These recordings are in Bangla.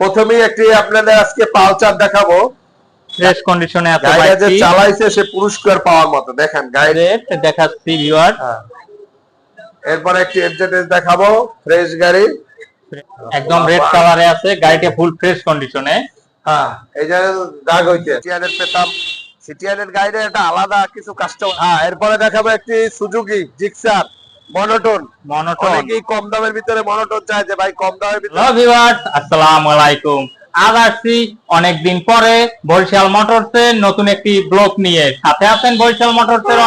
প্রথমেই একটি আপনাদের আজকে পালচার দেখাবো। ফ্রেশ কন্ডিশনে আছে গাড়িটা যে চালাইছে সে পুরস্কার পাওয়ার মতো। দেখেন দেখাচ্ছি ভিউয়ার হ্যাঁ। এরপর একটি এফজেডএস দেখাবো ফ্রেশ গাড়ি। একদম রেড কালারে আছে গাড়িটা ফুল ফ্রেশ কন্ডিশনে হ্যাঁ এই যে দাগ হইতে সিটিআরের পেতাম। সিটিআরের গাড়ির একটা আলাদা কিছু কাস্টমার হ্যাঁ এরপরে দেখাবো একটি সুজুকি জিক্সার মনোটন। মনোটন। অনেকেই কম দামের ভিতরে মনোটন চায় যে ভাই কম দামের ভিতরে হ্যালো ভিউয়ার্স আসসালামু আলাইকুম। আজ আসছি অনেকদিন পরে বরিশাল মোটরসের নতুন একটি ব্লগ নিয়ে। সাথে আছেন বরিশাল মোটরসের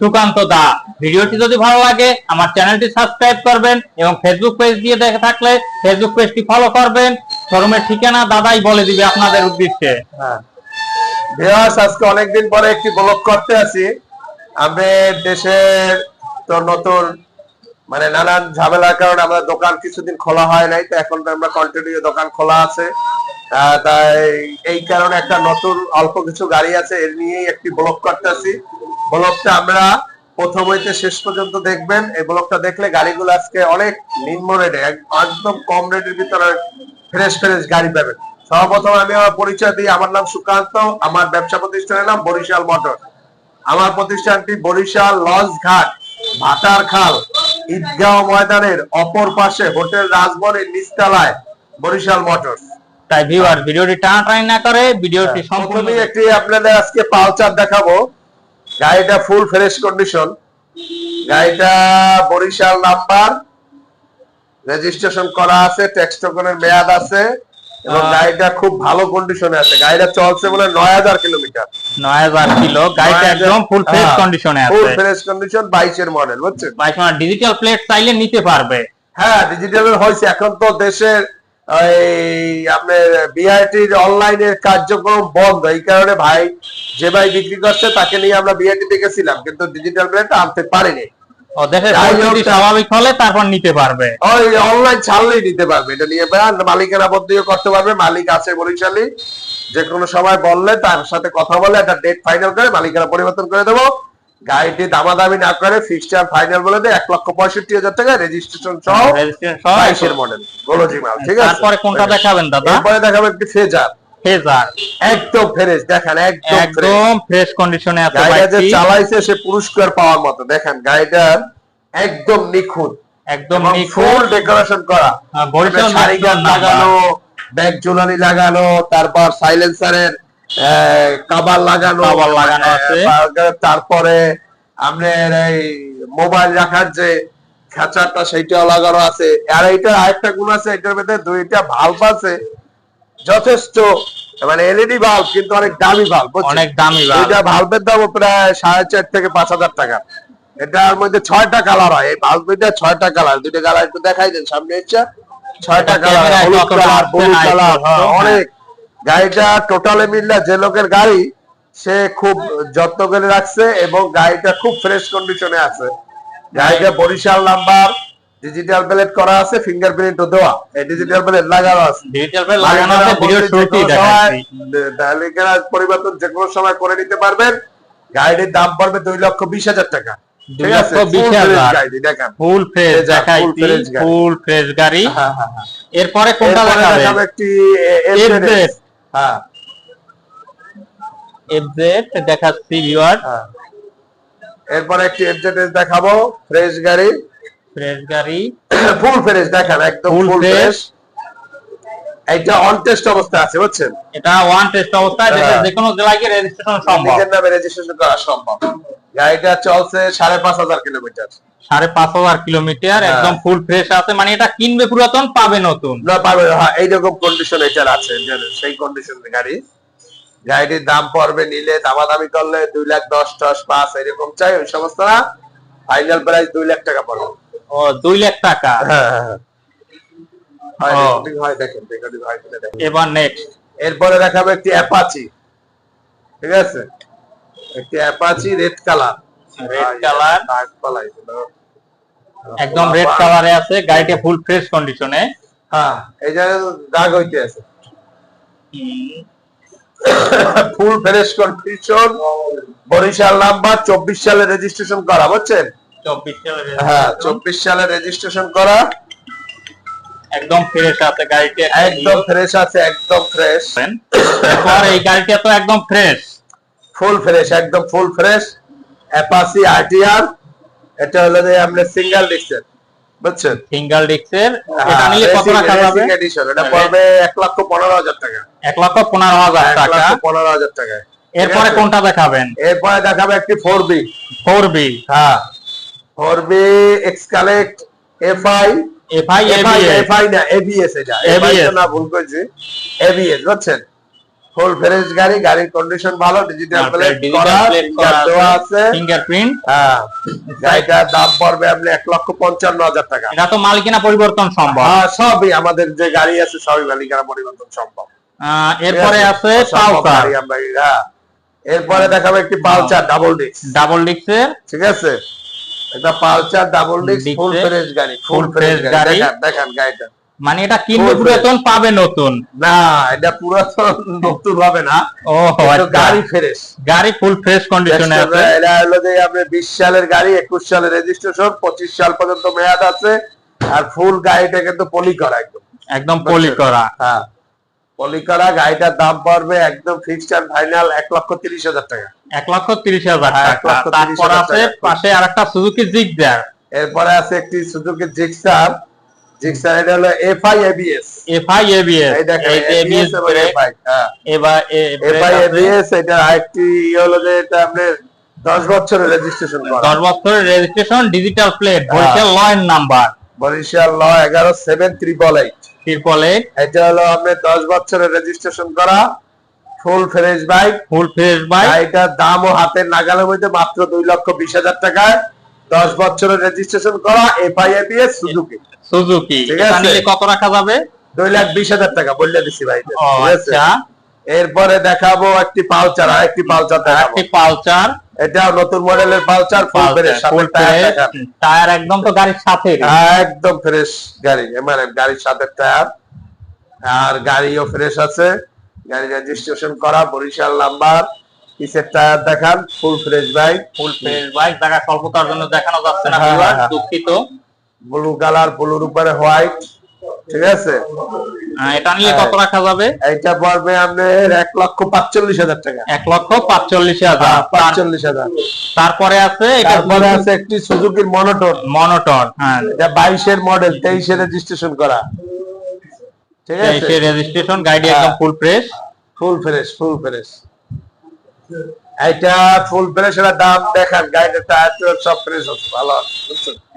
সুকান্ত দা। ভিডিওটি যদি ভালো লাগে আমার চ্যানেলটি সাবস্ক্রাইব করবেন এবং ফেসবুক পেজ দিয়ে দেখে থাকলে ফেসবুক পেজটি ফলো করবেন। শোরুমের ঠিকানা দাদাই বলে দিবে আপনাদের উদ্দেশ্যে। হ্যাঁ। আজকে অনেকদিন পরে একটি ব্লগ করতে আছি আমাদের দেশের নতুন মানে নানান ঝামেলার কারণে আমাদের দোকান কিছুদিন খোলা হয় নাই, তো এখন আমরা কন্টিনিউ দোকান খোলা আছে। তাই এই কারণে একটা নতুন অল্প কিছু গাড়ি আছে, এর নিয়েই একটি ব্লগ করতেছি। ব্লগটা আমরা প্রথম হইতে শেষ পর্যন্ত দেখবেন। এই ব্লগটা দেখলে গাড়িগুলো আজকে অনেক নিম্ন রেটে একদম কম রেটের ভিতরে ফ্রেশ ফ্রেশ গাড়ি পাবেন। সর্বপ্রথম আমি আমার পরিচয় দিই, আমার নাম সুকান্ত, আমার ব্যবসা প্রতিষ্ঠানের নাম বরিশাল মোটর আমার প্রতিষ্ঠানটি বরিশাল লঞ্চ ঘাট। ভাটার খাল ঈদগাঁও ময়দানের অপর পাশে হোটেল রাজবনের নিচতলায় বরিশাল মোটরস। তাই ভিউয়ার ভিডিওটি টানাটানি না করে ভিডিওটি সম্পূর্ণ একটি আপনাদের আজকে পালচার দেখাবো। গাড়িটা ফুল ফ্রেশ কন্ডিশন গাড়িটা বরিশাল নাম্বার। রেজিস্ট্রেশন করা আছে ট্যাক্স টোকনের মেয়াদ আছে। এবং গাড়িটা খুব ভালো কন্ডিশনে আছে। গাড়িটা চলছে বলে নয় হাজার কিলোমিটার নয় হাজার কিলো গাড়িটা একদম ফুল ফ্রেশ কন্ডিশনে ফুল ফ্রেশ কন্ডিশন বাইশের মডেল বুঝছেন? বাইশ ডিজিটাল প্লেট চাইলে নিতে পারবে। হ্যাঁ ডিজিটাল হয়েছে। এখন তো দেশের এই আপনার বিআইটির অনলাইনের কার্যক্রম বন্ধ। এই কারণে ভাই যে ভাই বিক্রি করছে তাকে নিয়ে আমরা বিআইটি গেছিলাম। কিন্তু ডিজিটাল প্লেট আনতে পারিনি। ও দেশের যাই হোক, পরিস্থিতি স্বাভাবিক হলে তারপর নিতে পারবে। ওই অনলাইন ছাড়লেই নিতে পারবে। এটা নিয়ে ভাই, আর করতে পারবে মালিক আছে বরিশালী। যে কোনো সময় বললে তার সাথে কথা বলে একটা ডেট ফাইনাল করে মালিকেরা পরিবর্তন করে দেবো। গাড়িটি দামাদামি না করে ফিক্সড আর ফাইনাল বলে দেয় এক লক্ষ পঁয়ষট্টি হাজার টাকা রেজিস্ট্রেশন রেজিস্ট্রেশন সহ বাইশের মডেল গোলজি মাল ঠিক আছে? তারপরে কোনটা দেখাবেন দাদা? এরপরে দেখাবো একটি ফেজার একদম ফ্রেশ দেখেন একদম একদম ফ্রেশ। কন্ডিশনে আছে গাড়িটা যে চালাইছে সে পুরস্কার পাওয়ার মতো। দেখেন গাড়িটার একদম নিখুঁত। একদম ফুল ডেকোরেশন করা। বরিশাল লাগানো ব্যাগ ঝুলানি লাগানো তারপর সাইলেন্সারের কাবার লাগানো কভার লাগানো আছে। তারপরে আপনার এই মোবাইল রাখার যে খাঁচাটা সেইটাও লাগানো আছে। আর এইটার আরেকটা গুণ আছে এটার মধ্যে দুইটা ভাল্ব আছে। যথেষ্ট মানে এলইডি ভাল্ব কিন্তু অনেক দামি ভাল্ব অনেক দামি ভাল্ব। দুইটা ভাল্বের দাম প্রায় সাড়ে চার থেকে পাঁচ হাজার টাকা। এটার মধ্যে ছয়টা কালার হয়। এই দুইটা ছয়টা কালার দুইটা কালার একটু দেখাই দেন সামনে ইচ্ছা ছয়টা কালার হলুদ কালার আসছে কালার হ্যাঁ। অনেক। গাড়িটা টোটালে মিললে। যে লোকের গাড়ি সে খুব যত্ন করে রাখছে এবং গাড়িটা খুব ফ্রেশ কন্ডিশনে আছে। গাড়িটা বরিশাল নাম্বার ডিজিটাল প্লেট করা আছে ফিঙ্গারপ্রিন্টও দেওয়া এই ডিজিটাল প্লেট লাগানো আছে ডিজিটাল লাগানো আছে ভিডিও শুরুতেই কোনো সময়, পরিবর্তন যে কোনো সময় করে নিতে পারবেন গাড়িটির দাম পড়বে দুই লক্ষ বিশ হাজার টাকা দুই ঠিক আছে লক্ষ বিশ হাজার। ফুল ফ্রেশ গাড়ি। ফুল ফ্রেশ গাড়ি এরপরে কোনটা দেখাবে একটি এফজেড হ্যাঁ এফজেড দেখাচ্ছি ভিউয়ার এরপরে একটি এফজেড দেখাবো ফ্রেশ গাড়ি ফ্রেশ গাড়ি। ফুল ফ্রেশ দেখেন একদম ফুল ফ্রেশ এইটা অন টেস্ট অবস্থা আছে বুঝছেন? এটা ওয়ান টেস্ট অবস্থায়। যে কোনো জেলায় গিয়ে রেজিস্ট্রেশন সম্ভব। নিজের নামে রেজিস্ট্রেশন করা সম্ভব। গাড়িটা চলছে সাড়ে পাঁচ হাজার কিলোমিটার সাড়ে পাঁচ হাজার কিলোমিটার হ্যাঁ। একদম ফুল ফ্রেশ আছে। মানে এটা কিনবে পুরাতন পাবে নতুন। না পাবে হ্যাঁ এইরকম কন্ডিশন এটার আছে সেই কন্ডিশনের গাড়ি। গাড়িটির দাম পড়বে নিলে দামাদামি করলে দুই লাখ দশ দশ পাঁচ এরকম চাই ওই সমস্ত না। ফাইনাল প্রাইস দুই লাখ টাকা পড়বে। ও দুই লাখ টাকা? হ্যাঁ হ্যাঁ হ্যাঁ। এবার নেক্সট এরপরে দেখাবো একটি অ্যাপাচি ঠিক আছে? একটি Apache red colour Red color। একদম রেড কালারে আছে গাড়িটা ফুল ফ্রেশ কন্ডিশনে হ্যাঁ এই যে দাগ হইতে আছে। Full fresh condition Barishal number চব্বিশ সালে রেজিস্ট্রেশন করা বুঝছেন? হ্যাঁ চব্বিশ সালে রেজিস্ট্রেশন করা। একদম ফ্রেশ আছে গাড়িটি। একদম ফ্রেশ আছে একদম ফ্রেশ এরপর এই গাড়িটা তো একদম ফ্রেশ ফুল ফ্রেশ একদম ফুল ফ্রেশ অ্যাপাসি আরটিআর এটা হলো যে আমরা সিঙ্গেল বুঝছেন? সিঙ্গেল ডিস্কের হ্যাঁ, এটা নিলে কত রাখা যাবে এডিশন এটা পড়বে এক লক্ষ পনেরো হাজার টাকা। লক্ষ হাজার লক্ষ হাজার টাকা। এরপরে কোনটা দেখাবেন? এরপরে দেখাবে একটি ফোর বি ফোর বি হ্যাঁ। এফআই এফআই এফআই এফআই না এবিএস এটা এবিএস না ভুল করেছি। এবিএস বুঝছেন? ফুল ফ্রেশ গাড়ি গাড়ির কন্ডিশন ভালো ডিজিটাল প্লেট করা দেওয়া আছে। ফিঙ্গারপ্রিন্ট হ্যাঁ গাড়িটার দাম পড়বে আপনি এক লক্ষ পঞ্চান্ন হাজার টাকা। এটা তো মালিকানা পরিবর্তন সম্ভব। হ্যাঁ সবই আমাদের যে গাড়ি আছে সবই মালিকানা পরিবর্তন সম্ভব। এরপরে আছে? সম্ভব পালসার। আমরা হ্যাঁ। এরপরে দেখাবো একটি পালসার ডাবল ডিস্ক ডাবল ডিস্কের ঠিক আছে? এটা Pulsar double disc full fresh গাড়ি ফুল ফ্রেশ গাড়ি। দেখান গাড়িটা। মানে এটা কিনবে পুরাতন পাবে নতুন। না এটা পুরাতন নতুন হবে না। ও আচ্ছা। গাড়ি ফ্রেশ গাড়ি ফুল ফ্রেশ কন্ডিশনে আছে। এটা হলো যে আপনি বিশ সালের গাড়ি একুশ সালের রেজিস্ট্রেশন পঁচিশ সাল পর্যন্ত মেয়াদ আছে। আর ফুল গাড়িটা কিন্তু পলি করা একদম। একদম পলি করা। হ্যাঁ। পলি করা গাড়িটার দাম পড়বে একদম ফিক্সড এন্ড ফাইনাল এক লক্ষ তিরিশ হাজার টাকা। এক লক্ষ তিরিশ হাজার হ্যাঁ, টাকা। তারপর আছে পাশে আর একটা সুজুকি জিগজার এরপরে আছে একটি সুজুকি জিক্সার জিক্সার এটা হলো FI ABS FI ABS ABS FI হ্যাঁ। এবার এফআই এবিএস এটা আরেকটি হলো যে এটা আপনার দশ বছরের রেজিস্ট্রেশন দশ বছরের রেজিস্ট্রেশন ডিজিটাল প্লেট হ্যাঁ। বরিশাল লয়েন নাম্বার বরিশাল ল এগারো seven triple eight triple eight এটা হলো আপনি দশ বছরের রেজিস্ট্রেশন করা full fresh bike full fresh bike গাড়িটার দাম ও হাতের নাগালের মধ্যে মাত্র দুই লক্ষ বিশ হাজার টাকায় দশ বছরের রেজিস্ট্রেশন করা এফআই দিয়ে সুজুকি সুজুকি ঠিক আছে। কত রাখা যাবে? দুই লাখ বিশ হাজার টাকা বললে দিছি ভাই। আচ্ছা। এরপরে দেখাবো একটি পালচার আর একটি পালচার একটি পালচার এটাও নতুন মডেলের পালচার টায়ার একদম তো গাড়ির সাথে। একদম ফ্রেশ গাড়ি মানে গাড়ির সাথে টায়ার আর গাড়িও ফ্রেশ আছে। গাড়ি রেজিস্ট্রেশন করা বরিশাল নাম্বার পিছের টায়ার দেখান? Full fresh bike full fresh bike দেখা স্বল্পতার জন্য দেখানো যাচ্ছে না হ্যাঁ, হ্যাঁ। দুঃখিত। ব্লু কালার ব্লুর উপরে হোয়াইট ঠিক আছে? এটা নিলে কত রাখা যাবে? এইটা পড়বে আপনার এক লক্ষ পাঁচচল্লিশ হাজার টাকা। এক লক্ষ পাঁচচল্লিশ হাজার। হ্যাঁ, পাঁচচল্লিশ হাজার। তারপরে আছে তারপরে আছে একটি সুজুকির মনোটন মনোটর হ্যাঁ। এটা বাইশের মডেল তেইশে রেজিস্ট্রেশন করা। ঠিক আছে? রেজিস্ট্রেশন গাড়ি হ্যাঁ। একদম full fresh full fresh full fresh এটা ফুল দাম দেখান গাড়িটা টায়ার সব ফ্রেশ আছে ভালো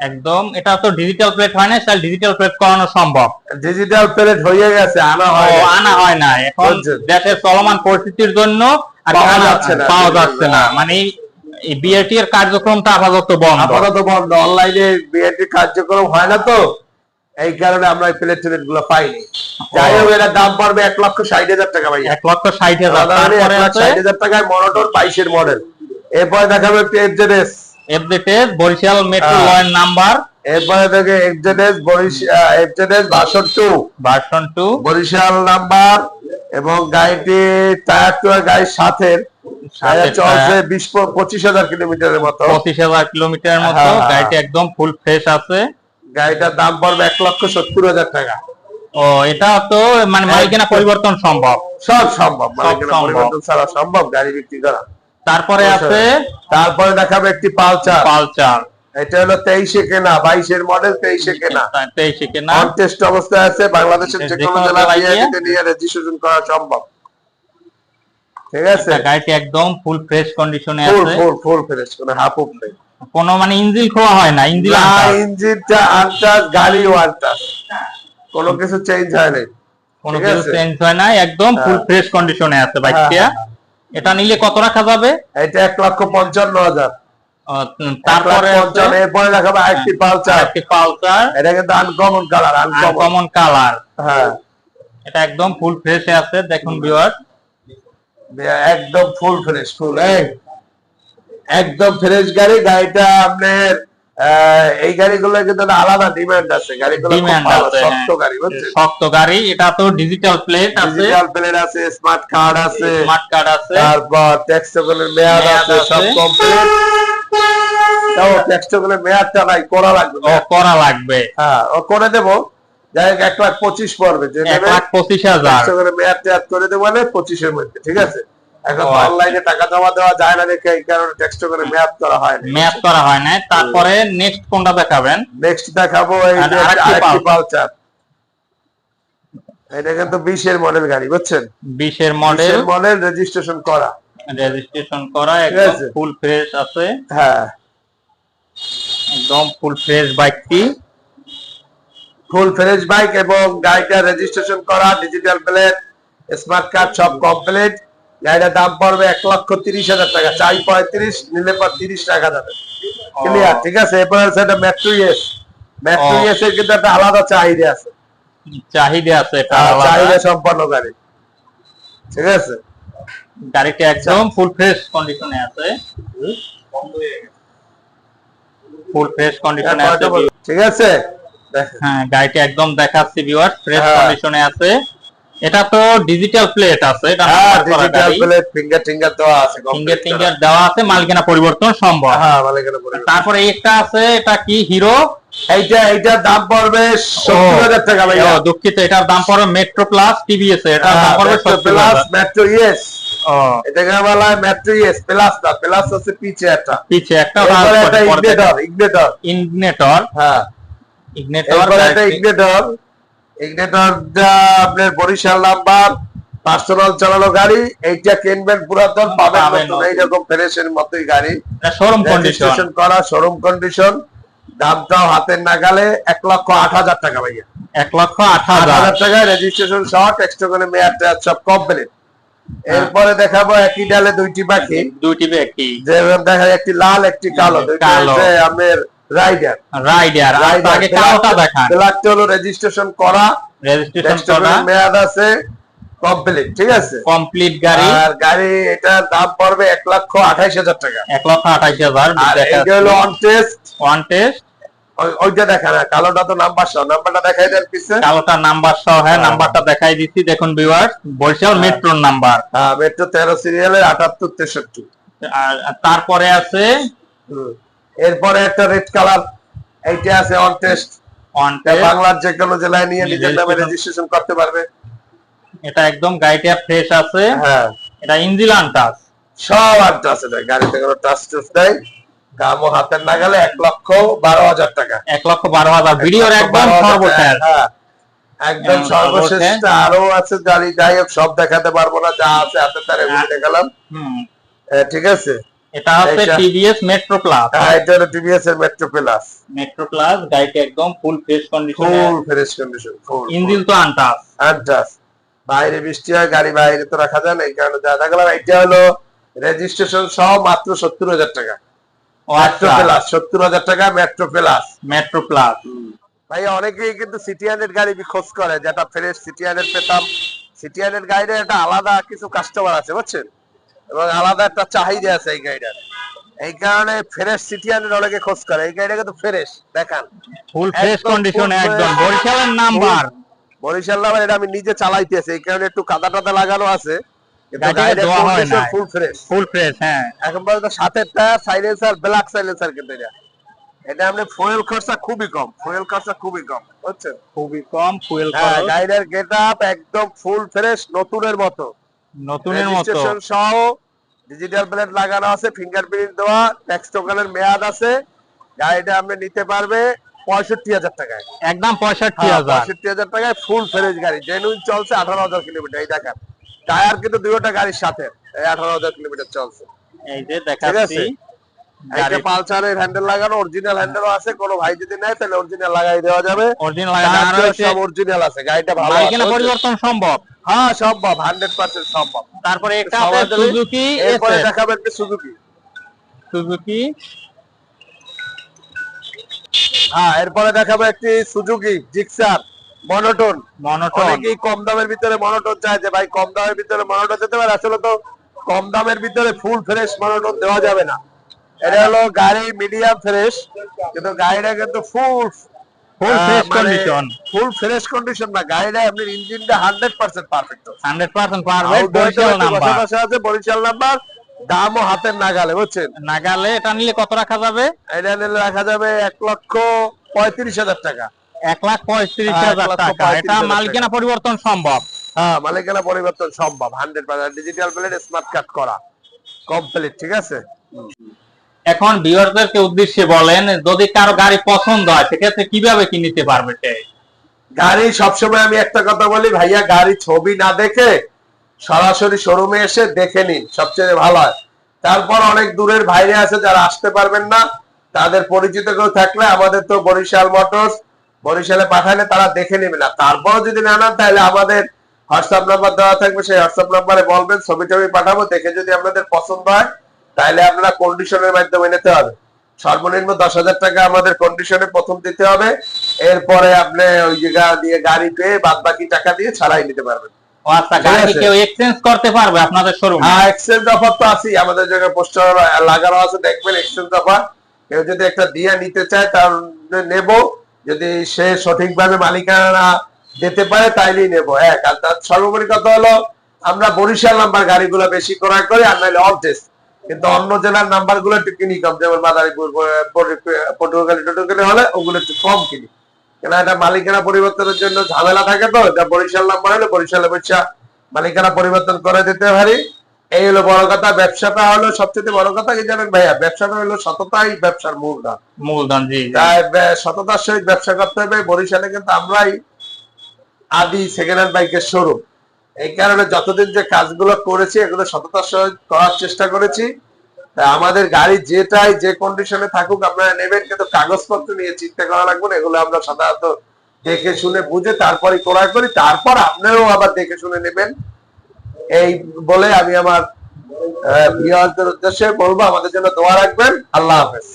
একদম এটা তো ডিজিটাল প্লেট হয় না তাহলে ডিজিটাল প্লেট করানো সম্ভব। ডিজিটাল প্লেট হয়ে গেছে আনা হয় আনা হয় না এখন। দেশের চলমান পরিস্থিতির জন্য আর পাওয়া যাচ্ছে না। পাওয়া যাচ্ছে না। মানে এই বিএটি এর কার্যক্রমটা আপাতত বন্ধ। আপাতত বন্ধ। অনলাইনে বিএনটি কার্যক্রম হয় না তো? এই কারণে আমরা এই প্লেটগুলো পাইনি। যাই হোক এটার দাম পড়বে এক লক্ষ ষাট হাজার টাকা ভাইয়া। এক লক্ষ ষাট হাজার। ষাট হাজার টাকায় মনোটর বাইশের মডেল এরপরে দেখাবো এফজেডএস এফজেটের বরিশাল মেট্রো হ্যাঁ। লয়ের নাম্বার। এরপরে দেখে FZS Barishal FZS version two version two Barishal number এবং গাড়িটি টায়ার টু গাড়ির সাথে বিশ পঁচিশ হাজার কিলোমিটারের মতো। পঁচিশ হাজার কিলোমিটারের মতো। হ্যাঁ, হ্যাঁ। গাড়িটি একদম ফুল ফ্রেশ আছে। গাড়িটার দাম পড়বে এক লক্ষ সত্তর হাজার টাকা। ও এটা তো মানে মালিকানা পরিবর্তন সম্ভব। সব সম্ভব। পরিবর্তন ছাড়া সম্ভব গাড়ি বিক্রি করা। তারপরে আছে? তারপরে দেখাবে একটি পালচার পালচার এটা হলো তেইশে কেনা বাইশের মডেল তেইশে কেনা। তেইশে কেনা। কন্টেস্ট অবস্থায় আছে বাংলাদেশের যে কোনো জেলায় নিয়ে রেজিস্ট্রেশন করা সম্ভব। ঠিক আছে? গাড়িটি একদম ফুল ফ্রেশ কন্ডিশনে ফুল আছে। ফুল ফুল ফ্রেশ কোনো হাফ নেই। কোনো মানে ইঞ্জিন খোয়া হয় না ইঞ্জিন না ইঞ্জিনটা আনটাস গাড়িও আনটাস কোনো কিছু চেঞ্জ হয় নাই। কোনো কিছু চেঞ্জ হয় না একদম ফুল হ্যাঁ। ফ্রেশ কন্ডিশনে আছে বাইকটা হ্যাঁ, এটা নিলে কত রাখা যাবে? এটা এক লক্ষ পঞ্চান্ন হাজার। তারপরে এরপরে দেখাবে আরেকটি পালচার একটি পালসার। এটা কিন্তু আনকমন কালার আনকমন কালার হ্যাঁ। এটা একদম ফুল ফ্রেশে আছে দেখুন ভিউয়ার একদম ফুল ফ্রেশ ফুল একদম ফ্রেশ গাড়ি গাড়িটা আপনার এই গাড়িগুলো কিন্তু আলাদা ডিমান্ড আছে। গাড়িগুলো শক্ত হ্যাঁ। গাড়ি শক্ত গাড়ি এটা তো ডিজিটাল প্লেট আছে। ডিজিটাল প্লেট আছে স্মার্ট কার্ড আছে। স্মার্ট কার্ড আছে। তারপর ট্যাক্সগুলোর মেয়াদ আছে সব কমপ্লিট তাও ট্যাক্সগুলোর মেয়াদটা নাই করা লাগবে। ও করা লাগবে। হ্যাঁ ও করে দেবো। যাই হোক এক লাখ পঁচিশ পড়বে। যে এক লাখ পঁচিশ হাজার। মেয়াদ করে দেবো মানে পঁচিশের মধ্যে ঠিক আছে? এখন ও, আচ্ছা। অনলাইনে টাকা জমা দেওয়া যায় না দেখে এই কারণে টেক্সট করে মেয়াদ করা হয় না ম্যাপ করা হয় না তারপরে নেক্সট কোনটা দেখাবেন? নেক্সট দেখাবো এই যে আরেকটি পালচার এটা কিন্তু বিশের মডেল গাড়ি বুঝছেন? বিশের মডেল বিশের মডেল রেজিস্ট্রেশন করা। রেজিস্ট্রেশন করা একদম আছে। ফুল ফ্রেশ আছে। হ্যাঁ। একদম ফুল ফ্রেশ বাইকটি ফুল ফ্রেশ বাইক এবং গাড়িটা রেজিস্ট্রেশন করা ডিজিটাল প্লেট স্মার্ট কার্ড সব কমপ্লিট গাড়িটার দাম পড়বে এক লক্ষ তিরিশ হাজার টাকা। চাই পঁয়ত্রিশ নিলে পর তিরিশ টাকা যাবে ক্লিয়ার ঠিক আছে? এরপর আছে এটা মেট্রো ইয়েস মেট্রো ইয়েস এর কিন্তু একটা আলাদা চাহিদা আছে। চাহিদা আছে এটা চাহিদা সম্পন্ন গাড়ি। ঠিক আছে? গাড়িটি একদম ফুল ফ্রেশ কন্ডিশনে আছে। ফুল ফ্রেশ কন্ডিশনে আছে। ঠিক আছে। হ্যাঁ গাড়িটি একদম দেখাচ্ছি ভিউয়ার ফ্রেশ হ্যাঁ। কন্ডিশনে আছে। এটা তো ডিজিটাল প্লেট আছে এটা হ্যাঁ ডিজিটাল প্লেট ফিঙ্গার টিঙ্গার দেওয়া আছে ফিঙ্গার টিঙ্গার দেওয়া আছে মালিকানা পরিবর্তন সম্ভব। হ্যাঁ মালিকের উপরে তারপরে একটা আছে এটা কি হিরো এইটা এইটার দাম পড়বে সত্তর হাজার টাকা ভাইয়া। ও, দুঃখিত এটার দাম পড়বে মেট্রো প্লাস টিভিএস এটার দাম পড়বে সত্তর প্লাস মেট্রো ইয়েস ও। এটাকে বলা হয় মেট্রো ইয়েস প্লাস না প্লাস হচ্ছে পিছে একটা। পিছে একটা ইগনেটর ইগনেটর ইগনেটর হ্যাঁ। ইগনেটর একটা ইগনেটর ইগনেটরটা আপনার বরিশাল নাম্বার পার্সোনাল চালানো গাড়ি এইটা কিনবেন পুরাতন পাবেন পাবেন নতুন নতুন। এইরকম ফ্রেশের মতোই গাড়ি। শোরুম কন্ডিশন করা শোরুম কন্ডিশন দামটাও হাতের নাগালে এক লক্ষ আট হাজার টাকা ভাইয়া। এক লক্ষ আট হাজার। টাকায় রেজিস্ট্রেশন সহ মেয়াদ সব কমপ্লিট এরপরে দেখাবো একই ডালে দুইটি পাখি। দুইটি যেমন দেখা যায় একটি লাল একটি কালো। কালো। আমাদের রাইডার রাইডার আগে কালোটা দেখান। ব্ল্যাকটা হলো রেজিস্ট্রেশন করা। রেজিস্ট্রেশন করা। মেয়াদ আছে কমপ্লিট ঠিক আছে? কমপ্লিট গাড়ি। আর গাড়ি এটার দাম পড়বে এক লক্ষ আঠাইশ হাজার টাকা। এক লক্ষ আঠাইশ হাজার। আর হলো অন টেস্ট ওয়ান টেস্ট ওইটা দেখা না কালোটা তো নাম্বার সহ। নাম্বারটা দেখাই দেন পিছে। কালোটার নাম্বার সহ হ্যাঁ হ্যাঁ। নাম্বারটা দেখাই দিচ্ছি। দেখুন ভিউয়ার বরিশাল মেট্রোর নাম্বার হ্যাঁ মেট্রো তেরো সিরিয়ালের আটাত্তর তেষট্টি। তারপরে আছে। এরপরে একটা রেড কালার এইটা আছে অন টেস্ট ওয়ান বাংলার যে কোনো জেলায় নিয়ে নিজের নামে রেজিস্ট্রেশন করতে পারবে। এটা একদম গাড়িটা ফ্রেশ আছে। হ্যাঁ। এটা ইঞ্জিন টাচ সব আছে। ভাই গাড়িতে কোনো টাচ টুচ নাই। দামও হাতের নাগালে এক লক্ষ বারো হাজার টাকা। এক লক্ষ বারো হাজার। ভিডিওর এক একদম সর্বশেষ। হ্যাঁ। একদম একদম সর্বশেষ সর্বশেষ। আরও আছে গাড়ি। যাই হোক সব দেখাতে পারব না। যা আছে হাতে তারে হ্যাঁ। দেখালাম। হুম। ঠিক আছে? এটা হচ্ছে টিভিএস মেট্রো প্লাস হ্যাঁ এটা হলো টিভিএস এর মেট্রো প্লাস মেট্রো প্লাস গাড়িটা একদম ফুল ফ্রেশ কন্ডিশনে full fresh condition full engine তো আনটাস আনটাস বাইরে বৃষ্টি হয় গাড়ি বাইরে তো রাখা যায় না এই কারণে যা দেখালাম এটা হলো রেজিস্ট্রেশন সহ মাত্র সত্তর হাজার টাকা। মেট্রো আচ্ছা। প্লাস সত্তর হাজার টাকা মেট্রো প্লাস মেট্রো প্লাস ভাই অনেকেই কিন্তু সিটি হান্ড্রেড গাড়ি খোঁজ করে যেটা ফ্রেশ সিটি হান্ড্রেড পেতাম। সিটি হান্ড্রেড গাড়ির একটা আলাদা কিছু কাস্টমার আছে বুঝছেন? এবং আলাদা একটা চাহিদা আছে এই গাড়িটার। এই কারণে ফ্রেশ সিটি হান্ড্রেড অনেকে খোঁজ করে। এই গাড়িটা কিন্তু ফ্রেশ দেখান। ফুল ফ্রেশ কন্ডিশনে একদম। বরিশালের নাম্বার। বরিশাল নাম্বার এটা আমি নিজে চালাইতেছি। এই কারণে একটু কাদা টাদা লাগানো আছে। গাড়িটাকে। ফুল ফ্রেশ হ্যাঁ এখন পর্যন্ত সাতের সাইলেন্সার ব্ল্যাক সাইলেন্সার কিন্তু এটা। এটা আপনি ফুয়েল খরচা খুবই কম। ফুয়েল খরচা খুবই কম বুঝছেন? খুবই কম ফুয়েল হ্যাঁ একদম ফুল ফ্রেশ নতুনের মতো। নতুনের মতো। সহ ডিজিটাল প্লেট লাগানো আছে ফিঙ্গারপ্রিন্ট দেওয়া ট্যাক্স টোকেনের মেয়াদ আছে। গাড়িটা আপনি নিতে পারবে পঁয়ষট্টি হাজার টাকায়। একদম পঁয়ষট্টি হ্যাঁ, হাজার। পঁয়ষট্টি হাজার টাকায় ফুল ফ্রেশ গাড়ি জেনুইন চলছে আঠারো হাজার কিলোমিটার এই দেখান। টায়ার কিন্তু দুইটা গাড়ির সাথে এই আঠারো হাজার কিলোমিটার চলছে। এই যে দেখাচ্ছি একটা পালসারের হ্যান্ডেল লাগানো অরিজিনাল হ্যান্ডেলও আছে কোনো ভাই যদি নেয় তাহলে অরিজিনাল লাগাই দেওয়া যাবে। অরিজিনাল টায়ার সব অরিজিনাল আছে গাড়িটা ভালো আছে, মালিকানা বুঝছেন? পরিবর্তন সম্ভব। হ্যাঁ সম্ভব হান্ড্রেড পার্সেন্ট সম্ভব। তারপরে একটা। সুজুকি এরপরে দেখাবেন সুজুকি সুজুকি হ্যাঁ এরপরে দেখাবো একটি সুজুকি জিক্সার মনোটন মনোটন অনেকেই কম দামের ভিতরে মনোটন চায় যে ভাই কম দামের ভিতরে মনোটন দিতে পারে? আসলে তো কম দামের ভিতরে ফুল ফ্রেশ মনোটন দেওয়া যাবে না। এটা হলো গাড়ি মিডিয়াম ফ্রেশ কিন্তু গাড়িটা কিন্তু full full fresh condition full fresh condition না গাড়িটা আপনার ইঞ্জিনটা hundred percent perfect hundred percent পারবে বরিশাল নাম্বার আছে বরিশাল নাম্বার দামও হাতের নাগালে বুঝছেন? নাগালে এটা নিলে কত রাখা যাবে? এটা নিলে রাখা যাবে এক লক্ষ পঁয়ত্রিশ হাজার টাকা। এক লাখ পঁয়ত্রিশ হ্যাঁ, এক হাজার টাকা। এটা মালিকানা পরিবর্তন সম্ভব। হ্যাঁ মালিকানা পরিবর্তন সম্ভব hundred percent digital plate smart card করা। কমপ্লিট ঠিক আছে? এখন ভিউয়ারদেরকে উদ্দেশ্যে বলেন, যদি কারও গাড়ি পছন্দ হয়, সেক্ষেত্রে কীভাবে কি নিতে পারবে গাড়ি সবসময় আমি একটা কথা বলি, ভাইয়া, গাড়ি ছবি না দেখে সরাসরি শোরুমে এসে দেখে নিন, সবচেয়ে ভালো হয়। তারপর অনেক দূরের বাইরে আছে, যারা আসতে পারবেন না, তাদের পরিচিত কেউ থাকলে আমাদের তো বরিশাল মোটরস, বরিশালে পাঠালে তারা দেখে নেবে না। তারপর যদি না নেন, তাহলে আমাদের হোয়াটসঅ্যাপ নাম্বার দেওয়া থাকবে, সেই হোয়াটসঅ্যাপ নাম্বারে বলবেন ছবি টবি পাঠাবো, দেখে যদি আপনাদের পছন্দ হয় তাহলে আপনারা কন্ডিশনের মাধ্যমে নিতে হবে। সর্বনিম্ন দশ হাজার টাকা আমাদের কন্ডিশনে প্রথম দিতে হবে। এরপরে আপনি ওই জায়গা দিয়ে গাড়ি পেয়ে বাদ বাকি টাকা দিয়ে ছাড়াই নিতে পারবেন। আচ্ছা গাড়ি কেউ এক্সচেঞ্জ করতে পারবে আপনাদের শোরুমে হ্যাঁ এক্সচেঞ্জ অফার তো আছেই। আমাদের জায়গায় পোস্টার লাগানো আছে দেখবেন এক্সচেঞ্জ অফার কেউ যদি একটা দিয়ে নিতে চায় তার নেব। যদি সে সঠিকভাবে মালিকানা দিতে পারে তাইলেই নেব। এক আর তার সর্বোপরি কথা হলো আমরা বরিশাল নাম্বার গাড়িগুলো বেশি ক্রয় করি আর নাহলে অফ কিন্তু অন্য জেলার নাম্বারগুলো একটু কিনি কম যেমন মাদারীপুর পটুয়াখালী টটুখালী হলে ওগুলো একটু কম কিনি। কেন এটা মালিকানা পরিবর্তনের জন্য ঝামেলা থাকে তো এটা বরিশাল নাম্বার হলে বরিশালে বৈশা মালিকানা পরিবর্তন করে দিতে পারি। এই হলো বড় কথা ব্যবসাটা হলো সবচেয়ে বড় কথা কি জানেন ভাইয়া? ব্যবসাটা হলো সততাই ব্যবসার মূলধন। মূলধন জি জি। তাই সততার সহিত ব্যবসা করতে হবে। বরিশালে কিন্তু আমরাই আদি সেকেন্ড হ্যান্ড বাইকের শোরুম এই কারণে যতদিন যে কাজগুলো করেছি, এগুলো সততার সহিত করার চেষ্টা করেছি। আমাদের গাড়ি যেটাই যে কন্ডিশনে থাকুক, আপনারা নেবেন, কিন্তু কাগজপত্র নিয়ে চিন্তা করা লাগবে না, এগুলো আমরা সাধারণত দেখে শুনে বুঝে তারপরে ক্রয় করি। তারপর আপনারাও আবার দেখে শুনে নেবেন। এই বলে আমি আমার ভিউয়ারদের উদ্দেশ্যে বলব, আমাদের জন্য দোয়া রাখবেন। আল্লাহ হাফেজ।